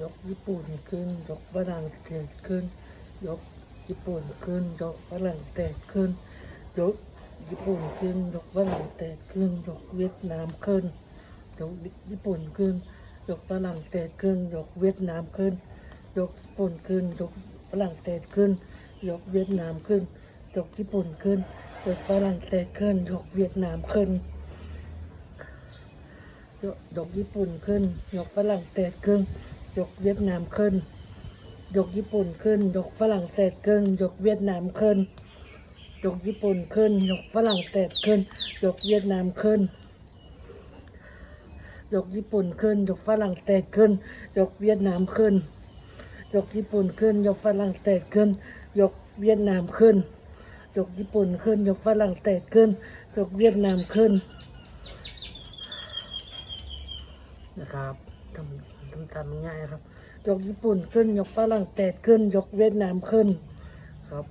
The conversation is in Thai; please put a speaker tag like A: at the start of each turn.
A: ยกญี่ปุ่นขึ้น ยกฝรั่งเศสขึ้น ยกญี่ปุ่นขึ้น ยกฝรั่งเศสขึ้น ยกญี่ปุ่นขึ้น ยกฝรั่งเศสขึ้น ยกเวียดนามขึ้น ยกญี่ปุ่นขึ้น ยกฝรั่งเศสขึ้น ยกเวียดนามขึ้น ยกญี่ปุ่นขึ้น ยกฝรั่งเศสขึ้น ยกเวียดนามขึ้น ยกญี่ปุ่นขึ้น ยกฝรั่งเศสขึ้น ยกเวียดนามขึ้นยกญี่ปุ่นขึ้น ยกฝรั่งเศสขึ้น ยกเวียดนามขึ้น ยกญี่ปุ่นขึ้น ยกฝรั่งเศสขึ้น ยกเวียดนามขึ้น ยกญี่ปุ่นขึ้น ยกฝรั่งเศสขึ้น ยกเวียดนามขึ้น ยกญี่ปุ่นขึ้น ยกฝรั่งเศสขึ้น ยกเวียดนามขึ้น ยกญี่ปุ่นขึ้น ยกฝรั่งเศสขึ้น ยกเวียดนามขึ้น ยกญี่ปุ่นขึ้น ยกฝรั่งเศสขึ้น ยกเวียดนามขึ้นนะครับ ทำทำตามง่ายครับ ยกญี่ปุ่นขึ้น ยกฝรั่งเศสขึ้น ยกเวียดนามขึ้นครับ